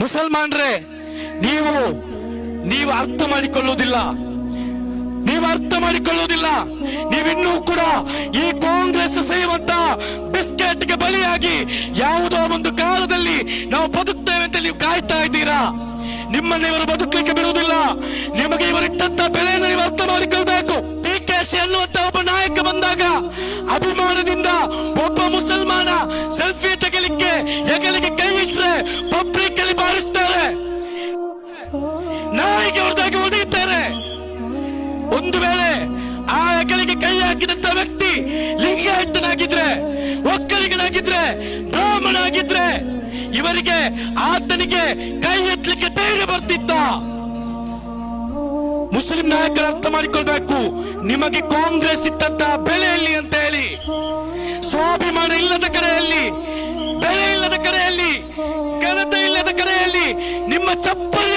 ಮುಸಲ್ಮಾನ್ರೆ, ನೀವು ನೀವು ಅರ್ಥ ಮಾಡಿಕೊಳ್ಳುವುದಿಲ್ಲ. ನೀವು ಅರ್ಥ ಮಾಡಿಕೊಳ್ಳುವುದಿಲ್ಲ. ನೀವಿನ್ನೂ ಕೂಡ ಈ ಕಾಂಗ್ರೆಸ್ ಸೇವಂತ ಬಿಸ್ಕೆಟ್ಗೆ ಬಲಿಯಾಗಿ ಯಾವುದೋ ಒಂದು ಕಾಲದಲ್ಲಿ ನಾವು ಬದುಕ್ತೇವೆ ಅಂತ ನೀವು ಕಾಯ್ತಾ ಇದ್ದೀರಾ? ನಿಮ್ಮನ್ನ ಇವರು ಬದುಕಲಿಕ್ಕೆ ಬಿಡುವುದಿಲ್ಲ. ನಿಮಗೆ ಇವರಿಟ್ಟಂತ ಬೆಲೆಯನ್ನು ನೀವು ಅರ್ಥ ಮಾಡಿಕೊಳ್ಬೇಕು. ಡಿ ಕೆ ಶಿ ಅನ್ನುವಂತ ಒಬ್ಬ ನಾಯಕ ಬಂದಾಗ ಅಭಿಮಾನದಿಂದ ತೆಗಲಿಕ್ಕೆ ಹೆಗಲಿಗೆ ಕೈ ಇಟ್ರೆ ಪಬ್ಲಿಕ್ ಅಲ್ಲಿ ಬಾರಿಸ್ತಾರೆ. ನಾಯಿಗೆ ಹೊಡೆದಾಗಿ ಹೊಡೆಯುತ್ತಾರೆ. ಒಂದು ವೇಳೆ ಆ ಹೆಗಲಿಗೆ ಕೈ ಹಾಕಿದಂತ ವ್ಯಕ್ತಿ ಲಿಂಗಾಯತನಾಗಿದ್ರೆ, ಒಕ್ಕಲಿಗನಾಗಿದ್ರೆ ಬ್ರಾಹ್ಮಣ ಆಗಿದ್ರೆ ಇವರಿಗೆ ಆತನಿಗೆ ಕೈ ಎತ್ತಲಿಕ್ಕೆ ಧೈರ್ಯ ಬರ್ತಿತ್ತ. ಮುಸ್ಲಿಂ ನಾಯಕರು ಅರ್ಥ ಮಾಡಿಕೊಳ್ಬೇಕು. ನಿಮಗೆ ಕಾಂಗ್ರೆಸ್ ಇಟ್ಟಂತ ಬೆಲೆಯಲ್ಲಿ ಅಂತ ಹೇಳಿ. ಸ್ವಾಭಿಮಾನ ಇಲ್ಲದ ಕಡೆಯಲ್ಲಿ ನಿಮ್ಮ ಚಪ್ಪಲಿ